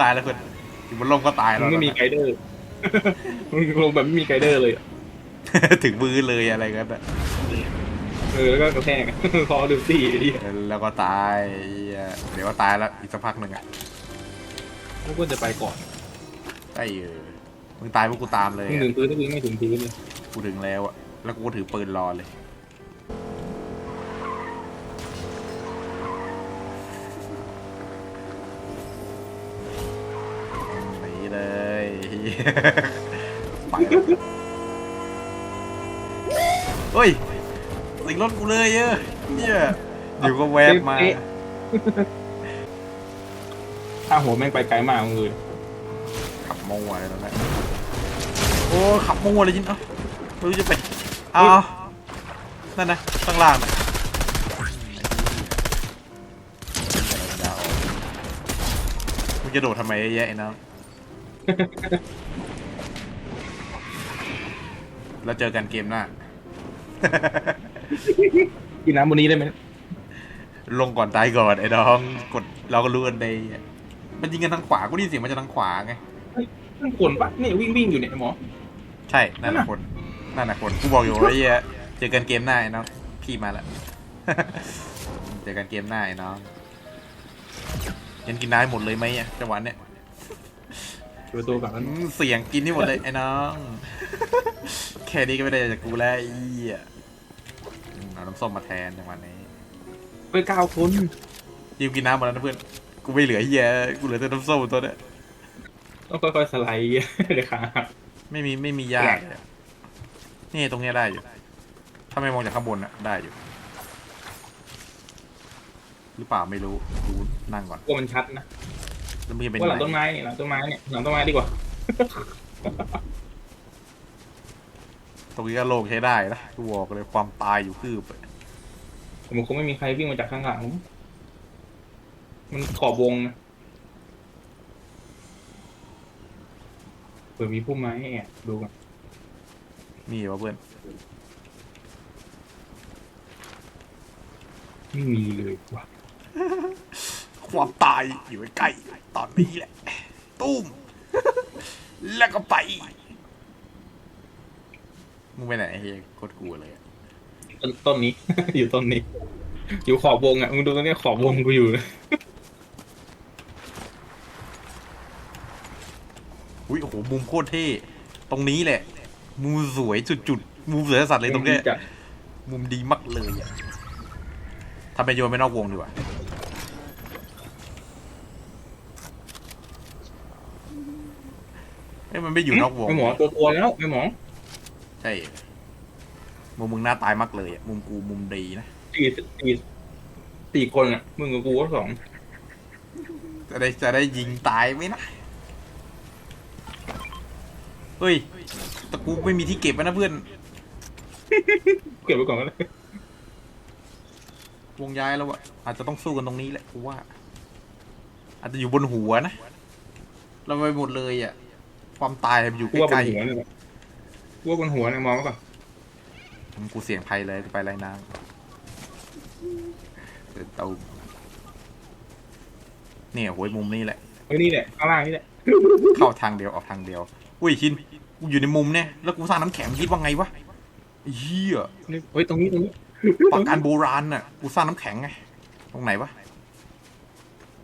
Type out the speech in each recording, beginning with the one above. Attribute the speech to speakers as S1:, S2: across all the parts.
S1: ตายแล้วเพื่อนอยู่บนลมก็ตาย
S2: มึ
S1: แล้
S2: ง
S1: ว
S2: ไม่มีไกด์เดอร์มึงลงแบบไม่มีไกด์เดอร์เลยอะ
S1: ถึงมือเลยอะไรกันอะ
S2: เออแล้วก็กระแทกพอดูสี่ไอ้เหี้ย
S1: แล้วก็ตายเหี้ยเดี๋ยวก็ตายแล้วอีกสักพักหนึ่งอะ
S2: กูก็จะไปก่อน
S1: ใช่เออมึงตายพวกกูตามเลย
S2: มึง
S1: อะ
S2: ถึงพื้นถ้ามึงไม่ถึงพื้นเลย
S1: กูถึงแล้วอะแล้วกูก็ถือปืนรอเลย ไปแล้วเฮ้ยสิงรถกูเลยเออเหี้ยเดี๋ยวก็แวบมา
S2: ถ้าหัวแม่งไปไกลมากมึงเลย
S1: ขับมั่วเลยตอนนั้นโอ้ขับมั่วเลยจริงเอ้าไม่รู้จะไปเอานั่นนะข้างล่างนะดาวมึงจะโดดทำไมเยอะแยะไอ้น้อง แล้วเจอกันเกมหน้า
S2: กินน้ำบนนี้ได้ไหม
S1: ลงก่อนตายก่อนไอ้น้องกดเราก็รู้กันในมันยิงกันทางขวากูได้ยินเสียงมันจะทางขวาไง
S2: นั่นคนปะนี่วิ่งวิ่งอยู่เนี่ยหมอ
S1: ใช่นั่นแหละคนนั่นแหละคนกูบอกอยู่ว่าไอ้เหี้ยเจอกันเกมหน้าไอ้น้องพี่มาแล้วเจอกันเกมหน้าไอ้น้องยันกินได้หมดเลยไหมอะจังหวะเนี้ย
S2: เปิดประตัวก่อนแล้ว
S1: อืมเสียงกินที่หมดเลยไอ้น้อง แค่นี้ก็ไม่ได้จากกูแล้วไอ้เหี้ยอืมเอาน้ำส้มมาแทนจังหวะนี้
S2: ไปเก้าคน
S1: ยิมกินน้ำหมดแล้วนะเพื่อน กูไม่เหลือเหี้ยกูเหลือแต่น้ำส้มตัวเนี้ย
S2: ต้องค่อยๆสไลด์ เดี๋ยวขาหัก
S1: ไม่มีไม่มียากเลยอะนี่ตรงเนี้ยได้อยู่ ถ้าไม่มองจากข้างบนอะได้อยู่ หรือเปล่าไม่รู้ดูนั่งก่อน
S2: กลัวมันชัดนะ
S1: แล้วมันจะเป็น
S2: ว่าหลัง
S1: ไง
S2: ต้นไม้นี่หลังต้นไม้เนี่ยหลังต้นไม้ดีกว่า
S1: ตรงนี้ก็โล่งใช้ได้นะกูบอกเลยความตายอยู่คืบอะ
S2: ผมคงไม่มีใครวิ่งมาจากข้างหลัง มันขอบวงนะเปิดมีพุ่มไม้แอบดูกัน
S1: มีวะเพื่อน
S2: ไม่มีเลยว่ะ
S1: ความตายอยู่ใกล้ๆตอนนี้แหละ ตุ้ม แล้วก็ไป มึงไปไหนเฮียโคตรกลัวเลยอะ
S2: ต้นต้นนี้ อยู่ต้นนี้ อยู่ขอบวงอะมึงดูตรงเนี้ยขอบวงกูอยู่เลย
S1: อุ้ยโอ้โหมุมโคตรเท่ตรงนี้แหละ มุมสวยจุดๆมุมสวยสัสเลยตรงเนี้ย
S2: จัด
S1: มุมดีมากเลยอะทำไปโยนไปนอกวงดีกว่า เอ้ยมันไม่อยู่นอกวง
S2: ไม่หมอตัวตัวแล้วไม่หมอ
S1: ใช่มุมมึงหน้าตายมากเลยอะมุมกูมุมดีนะ
S2: สี่สี่สี่คนอะมึงกับกูก็สอง
S1: จะได้จะได้ยิงตายไหมนะเฮ้ยแต่กูไม่มีที่เก็บไว้นะเพื่อน
S2: เก็บไว้ก่อนก็ได้
S1: วงย้ายแล้วอะอาจจะต้องสู้กันตรงนี้แหละกูว่า อาจจะอยู่บนหัวนะเราไปหมดเลยอะ ความตายมันอยู่
S2: กูว่าบ
S1: ใก
S2: น
S1: ล้
S2: หัวเนี่ยกูว่าบนหัวเนี่ยมองไว้ก่อน
S1: ๆกูเสี่ยงภัยเลยกูไปไรน้ำเดินเตาเนี่ยโหยมุมนี้แหละ
S2: เฮ้ยนี่แหละข้างล่างนี่แหละ
S1: เข้าทางเดียวออกทางเดียว อุ้ยชินกูอยู่ในมุมเนี่ย แล้วกูสร้างน้ำแข็งคิดว่าไงวะไอ้เฮีย
S2: นี่เฮ้ยตรงนี้ตรงนี้
S1: ปากการโบราณน่ะ กูสร้างน้ำแข็งไง ตรงไหนวะ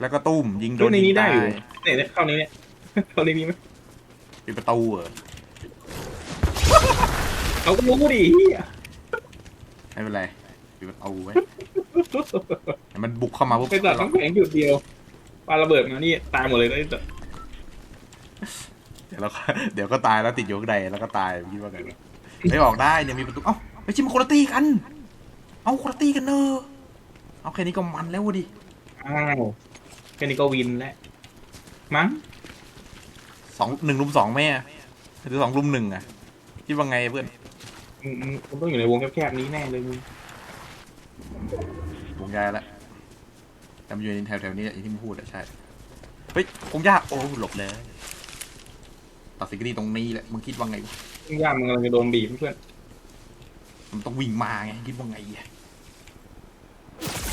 S1: แล้วก็ตุ้มยิงโด
S2: ดู
S1: น
S2: ใน
S1: ยิ
S2: นี้
S1: ง
S2: ได้
S1: ตาย
S2: อยู่เนี่ยเนี่ยเข้านี้เนี่ยเข้าในนี้ไหม
S1: ปิดประตูเหรอ
S2: เอาก็รู้ดิเฮีย
S1: ไม่เป็นไรปิดประตูไว้ให้มันบุกเข้ามาปุ๊บ
S2: ไปตัดน้ำแข็งจุดเดียวปาระเบิดมานี่ตายหมดเลยนะไอ้สัตว์
S1: เดี๋ยวเราก็เดี๋ยวก็ตายแล้วติดอยู่ข้างในแล้วก็ตายคิดว่าไงวะไม่ออกได้เนี่ยมีประตูเอ้าไม่ใช่มันคนละตีกัน เอาคนละตีกันเนอะเอาแค่นี้ก็มันแล้ววะดิ
S2: อ้าวแค่นี้ก็วินแล้วมั้ง
S1: สองหนึ่งรุมสองแม่หรือสองรุมหนึ่งอะคิดว่าไงเพื่อน
S2: มึงมึงมึงต้องอยู่ในวงแคบๆนี้แน่เลยมึง
S1: วงยายละแต่มันอยู่ในแถวแถวๆนี้อย่างที่มึงพูดอะใช่เฮ้ยคงยากโอ้หลบเลยตัดสินคดีตรงนี้แหละมึงคิดว่าไงวะ
S2: มึงย่ามึงกำลังจะโดนบีบเพื่อน
S1: มันต้องวิ่งมาไงคิดว่าไงอะ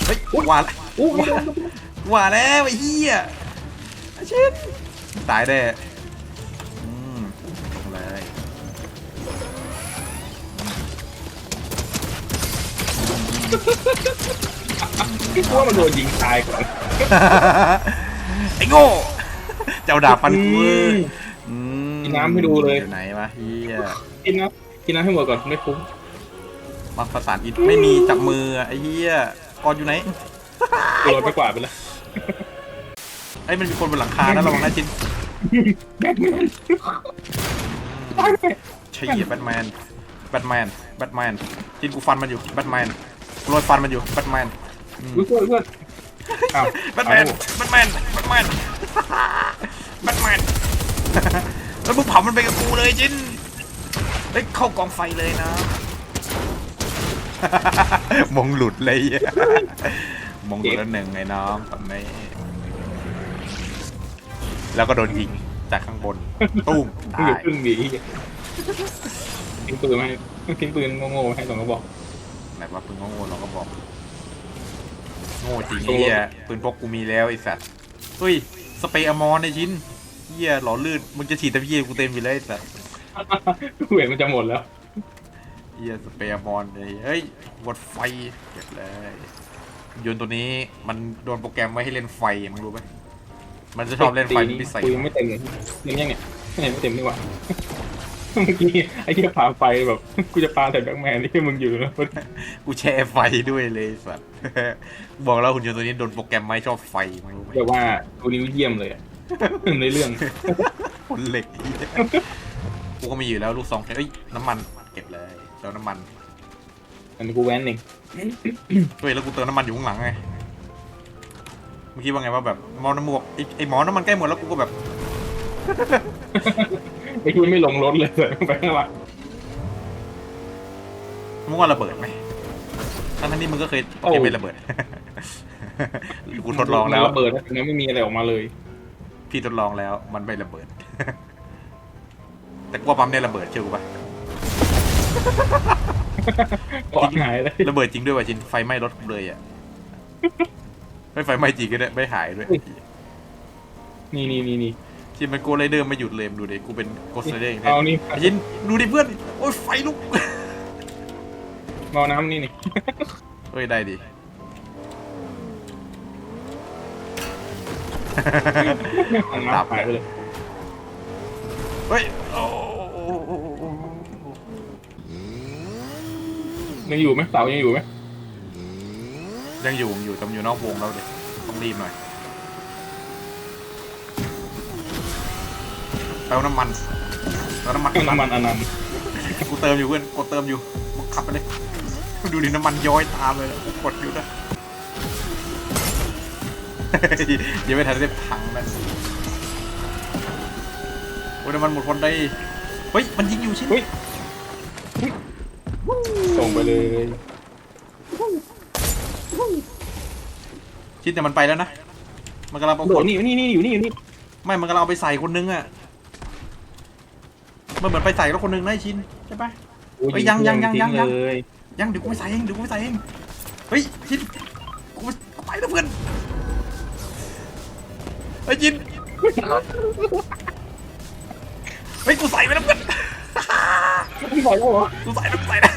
S1: เฮ้ยว่าละ
S2: อู้ไม่โดน
S1: ว่าแล้วไอ้เหี้ยไอ้ชินตายแน่
S2: พี่กลัวมันโดนยิงตายก่อน
S1: ไอ้โง่ เจ้าดาบฟันกูเว้ย
S2: อื
S1: อืม
S2: กินน้ำให้ดูเลย
S1: อยู่ไหนวะเฮีย
S2: กินน้ำกินน้ำให้หมดก่อนไม่คุ้ม
S1: มาประสานอินไม่มีจับมืออะไอ้เฮียก่อนอยู่ไหน
S2: โดนไปกว่าดไปแล้ว
S1: ไอ้ยมันมีคนบนหลังคานะระวังนะจิน
S2: แบทแมนตายไป
S1: ใช่เหยียบแบทแมนแบทแมนแบทแมนจินกูฟันมันอยู่แบทแมนกู โรยฟันมันอยู่แบทแมนอืม
S2: อุ้ยเพื่อนเพื่อนอ้าว
S1: แบทแมนแบทแมนแบทแมนแบทแมนแล้วมึงเผามันไปกับกูเลยจินเฮ้ยเข้ากองไฟเลยนะ มงหลุดเลยอะมงหลุดแล้วหนึ่งไงน้องตอนนี้แล้วก็โดนยิงจากข้างบนตุ้ม
S2: มึง
S1: ตา
S2: อย่ายพึ่งดีทิ้งปืนมาให้ทิ้งปืนโง่ๆมาให้สองกระบอก
S1: ไหนว่าปืนโง่เราก็บอกโง่จริงไอ้เฮียปืนพกกูมีแล้วไอ้สัตว์เฮ้ยสเปรย์อมอนในชิ้นเฮียหล่อลื่นมึงจะฉีดแต่พี่กูเต็มอยู่เลยไอ้สัตว์
S2: กูเห็นมันจะหมดแล้ว
S1: เฮียสเปรย์อมอนเลยเฮ้ยวัดไฟเก็บเลยยนต์ตัวนี้มันโดนโปรแกรมไว้ให้เล่นไฟมึงรู้ไหมมันจะชอบเล่นไฟเป็นพิเศษ
S2: กูยังไม่เต็มเลยเต็มยังเนี่ยไม่เห็นไม่เต็มนี่หว่า เมื่อกี้ไอ้ที่ปาไฟแบบกูจะปาแต่แบ็คแมนที่มึงอยู่แล้ว
S1: กูแช่ไฟด้วยเลยไอ้สัตว์บอกแล้วหุ่นยนต์ตัวนี้โดนโปรแกรมไม่ชอบไฟมึงรู้ไหม
S2: แต่ว่าตัวนี้เยี่ยมเลยอะในเรื่อง
S1: คนเหล็กกูก็มีอยู่แล้วลูกซองเอ้ยน้ำมันเก็บเลยแล้วน้ำมัน
S2: อันนี้กูแว้นเอง
S1: เฮ้ยแล้วกูเติมน้ำมันอยู่ข้างหลังไงเมื่อกี้ว่าไงว่าแบบหมอน้ำหมวกไอ้ไอ้หมอน้ำมันใกล้หมดแล้วกูก็แบบ
S2: ไอ้คุณไม่ลงรถเลยเลยไปข้างหลัง
S1: มึงว่าระเบิดไหมทั้งทั้งที่มึงก็เคย
S2: โอ้
S1: เคยเป็นระเบิด กูทดลองแล้ว
S2: มันระเบิดนะแต่ไม่มีอะไรออกมาเลย
S1: พี่ทดลองแล้ว มันไม่ระเบิด แต่กูว่าปั๊มเนี่ยระเบิดเชื่อกูปะ
S2: ก่อนหายเลย
S1: ระเบิดจริงด้วยว่ะจินไฟไหม้รถกูเลยอะ ไม่ไฟไหม้จริงก็ได้ไม่หายด้วย
S2: นี่นี่นี่นี่
S1: จินเป็นโกไรเดอร์ไม่หยุดเลยมึงดูดิกูเป็นโกสไรเดอร์อย่าง
S2: เอา
S1: เนี้
S2: นี่
S1: ยจินดูดิเพื่อนโอ้ยไฟลุก
S2: เอาน้ำนี่นี่
S1: เฮ้ยได้ดิ
S2: เอาน้ำหายไปเลย
S1: เฮ้ยโอ้โอ้โอ้โอ้
S2: ยังอยู่ไหมเสายังอยู่ไหม
S1: ยังอยู่อยู่แต่มันอยู่นอกวงแล้วเด็ต้องรีบหน่อย เติมน้ำมันเติมน้ำมัน
S2: น้ำมันอนันต์
S1: กูเติมอยู่เพื่อนกดเติมอยู่มึงขับไปเลยดูดิน้ำมันย้อยตามเลยกูกดอยู่นะยังไม่ทันได้พังนั่นโอ้ยน้ำมันหมดคนได้เฮ้ยมันยิงอยู่ชิ้น
S2: เฮ้ยส่งไปเลย
S1: ชิ้นแต่มันไปแล้วนะ มันกำลังเอา
S2: โด
S1: ค
S2: ด
S1: น
S2: นี่นี่นี่อยู่นี่อยู่นี่
S1: ไม่ มันกำลังเอาไปใส่คนนึงอะ มันเหมือนไปใส่แล้วคนนึงนะไอ้ชิ้นใช่ปะ
S2: โอ้
S1: เฮ้ยยังยังยังยัง
S2: ทิ้เลย
S1: ยังเดี๋ยวกูไปใส่เองเดี๋ยวกูไปใส่เองเฮ้ยชิ้นกูกูไปแล้วเพื่อนไอ้ยชิ้นเฮ้ยกูใส่ไปแล้วเพื่อน
S2: มึงบอกแล้วเหรอ
S1: กูใส่แล้วกูใส่แล้ว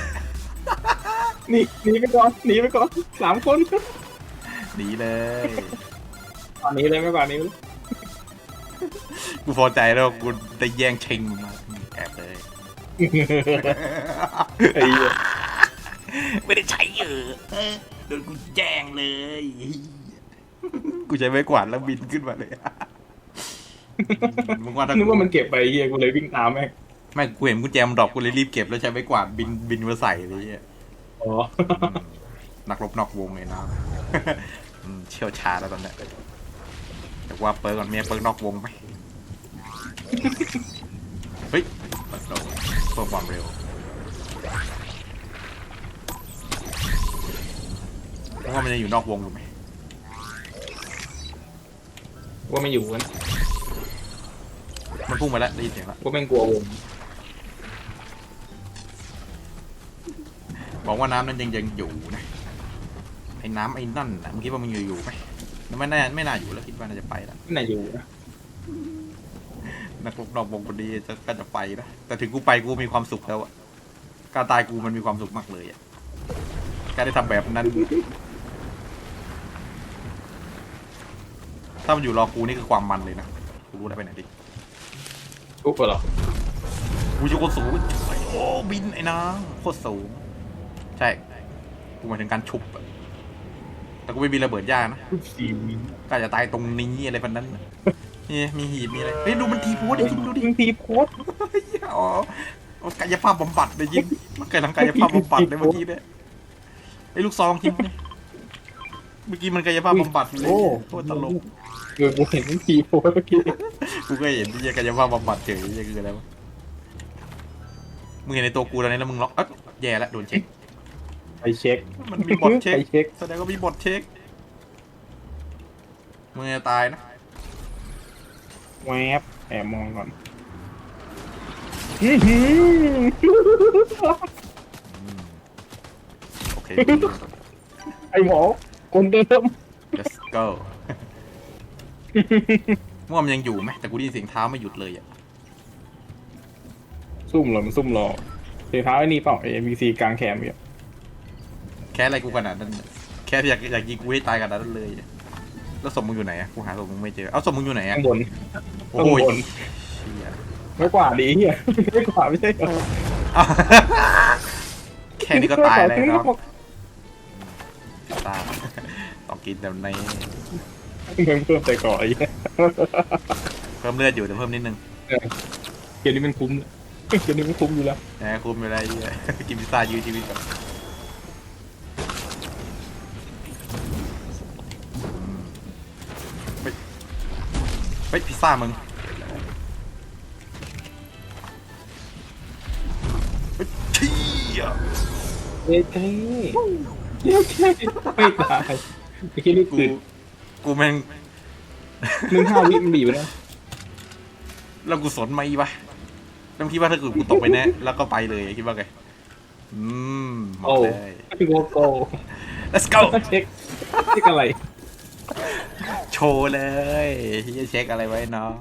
S2: หนีหนีไปก่อนหนีไปก่อนสามคน
S1: หนีเลย
S2: ป่านนี้เลยไม่ป่านนี้เลย
S1: กูพอใจแล้วกูได้แย่งเชงมึงมาแอบเลย
S2: ไอ้เหี้ย
S1: ไม่ได้ใช้เออโดนกูแย่งเลย กูใช้ไม้กวาดแล้วบินขึ้นมาเลย มึงว่าถ้า
S2: นึกว่ามันเก็บไปไอ้เหี้ยกูเลยวิ่งตามแม่ง
S1: ไม่กูเห็นกุญแจมันดรอปกูเลยรีบเก็บแล้วใช้ไม้กวาดบินบินมาใส่เลยเหี้ย
S2: อ๋อ
S1: นักรบนอกวงเลยนะอืมเชี่ยวชาญแล้วตอนเนี้ยแต่ว่าเปิดก่อนเมียเปิดนอกวงไหมเฮ้ย เปิดเราเพิ่มความเร็วเพราะว่ามันยังอยู่นอกวงอยู่ไหม
S2: ว่าไม่อยู่กัน
S1: มันพุ่งมาแล้วได้ยินเสียงแล้ว
S2: ว่าแม่งกลัววง
S1: บอกว่าน้ำนั้นยังยังอยู่นะไอ้น้ำไอ้นั่นนะมึงคิดว่ามันอยู่อยู่ไหมมันไม่น่าไม่น่าอยู่แล้วคิดว่าน่าจะไปแล้ว
S2: ที่ไหนอยู่นะ
S1: นักรบนอกวงคนนี้จะก็จะไปนะแต่ถึงกูไปกูมีความสุขแล้วอะการตายกูมันมีความสุขมากเลยอะการได้ทำแบบนั้น ถ้ามันอยู่รอกูนี่คือความมันเลยนะกูรู้ได้ไปไหนดิ
S2: ทุบเหรอ
S1: กูจะโคตรสูงโอ้บินไอ้นางโคตรสูงใช่กูหมายถึงการชุบอะแต่กูไม่มีระเบิดย่านะ
S2: สีวิน
S1: ก็อาจจะตายตรงนี้อะไรพันนั้นน่ะ นี่มีหีบมีอะไรเฮ้ยดูมันทีโพสดิยิงดูดิ
S2: ทีโพส
S1: เฮ้ยอ๋อเอากายภาพบำบัดเลยยิงมันเกิดทางกายภาพบำบัดเลยเมื่อกี้เนี่ยไอ้ลูกซองทิ้งเลยเมื่อกี้มันกายภาพบำบัดเลยโคตรตลก
S2: เออกูเห็นทีโพสเมื่อกี้
S1: กูก็เห็นที่กายภาพบำบัดเฉยยังคืออะไรวะมึงเห็นในตัวกูตอนนี้แล้วมึงล็อกเอ๊ะแย่แล้วโดนเช็ค
S2: ไปเช็ค
S1: มันมีบอทเช็ค
S2: ไปเช็ค
S1: แสดงว่ามีบอทเช็คมึงจะตายนะ
S2: แวบแอบมองก่อนอื้อหือ
S1: โอเค
S2: ไอหมอคนเดิม
S1: let's go ม่วมนยังอยู่ไหมแต่กูได้ยินเสียงเท้าไม่หยุดเลยอะ
S2: ซุ่มเหรอมันซุ่มรอเสียเท้าไอ้นี่เปล่าไอ้ NPC กลางแขนเนี่ย
S1: แค่อะไรกูขนาดนั้นน่ะแค่อยากอยากยิงกูให้ตายขนาดนั้นเลยอะแล้วศพมึงอยู่ไหนอะกูหาศพมึงไม่เจอ เอาศพมึงอยู่ไหนอะ
S2: ข้างบน
S1: โอ้
S2: ข้าง
S1: ย
S2: บน
S1: เชี่ย
S2: ไม่กว่าดีเฮียไม่กว่าไม่ใช่เหรอ
S1: อ้าวแค่นี้ก็ตายแล้วเนาะตายต้องกินแบบนี้
S2: เพิ่มเพิ่มใส่ก่อนไอ้เหี้ย
S1: เพิ่มเลือดอยู่แต่เพิ่มนิดนึง
S2: เกมนี้มันคุ้มเลยเกมนี้มันคุ้มอยู่แล้ว
S1: นะคุ้มไปเลยไอ้เหี้ยกินพิซซ่ายืดชีวิตก่อน ฮ้ยพิซซ่ามึงเฮ้ยเชี่ย
S2: เย้เท่เย้เท่ไม่ตายไอ้คิดลูก
S1: กู กูแม่ง
S2: มึงห้าวิมันบีบไปแล้ว
S1: แล้วกูสนไหมวะแล้วมึงคิดว่าถ้าเกิดกูตกไปแน่แล้วก็ไปเลยคิดว่าไงอืม
S2: โอ้
S1: ย
S2: โกโก้
S1: let's go
S2: เช็คเช็คอะไร
S1: โชว์เลยที่จะเช็คอะไรไว้น้อง